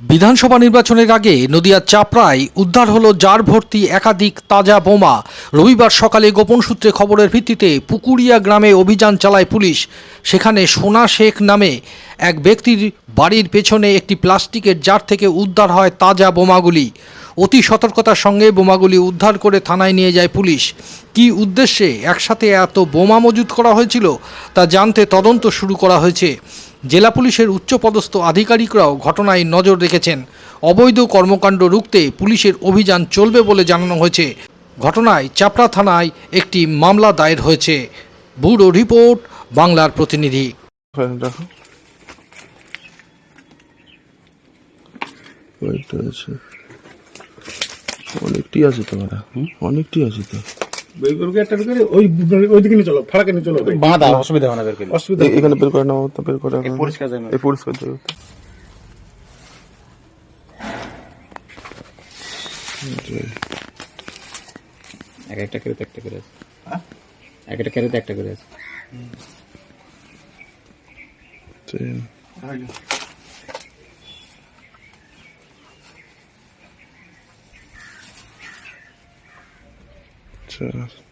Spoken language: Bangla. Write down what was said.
বিধানসভা নির্বাচনের আগে নদিয়ার চাপড়ায় উদ্ধার হলো জার ভর্তি একাধিক তাজা বোমা। রবিবার সকালে গোপন সূত্রে খবরের ভিত্তিতে পুকুরিয়া গ্রামে অভিযান চালায় পুলিশ। সেখানে সোনা শেখ নামে এক ব্যক্তির বাড়ির পেছনে একটি প্লাস্টিকের জার থেকে উদ্ধার হয় তাজা বোমাগুলি। অতি সতর্কতার সঙ্গে বোমাগুলি উদ্ধার করে থানায় নিয়ে যায় পুলিশ। কী উদ্দেশ্যে একসাথে এত বোমা মজুত করা হয়েছিল তা জানতে তদন্ত শুরু করা হয়েছে। জেলা পুলিশের উচ্চপদস্থ আধিকারিকরাও ঘটনায় নজর রেখেছেন। অবৈধ কর্মকাণ্ড রুখতে পুলিশের অভিযান চলবে বলে জানানো হয়েছে। ঘটনায় চাপড়া থানায় একটি মামলা দায়ের হয়েছে। ব্যুরো রিপোর্ট, বাংলার প্রতিনিধি। অনেকটি আছে তো ওরা অনেকটি আছে তো। করে ওই ওইদিকে নিয়ে চলো ফাড়াকে নিয়ে চলো বাঁধা অসুবিধা হবে না বের অসুবিধা এখানে বের করে নাও তো বের করে পরিষ্কার জায়গা। এই পরিষ্কার জায়গাতে এক একটা ক্যারেতে একটা করে আছে। এক একটা ক্যারেতে একটা করে আছে। Cheers.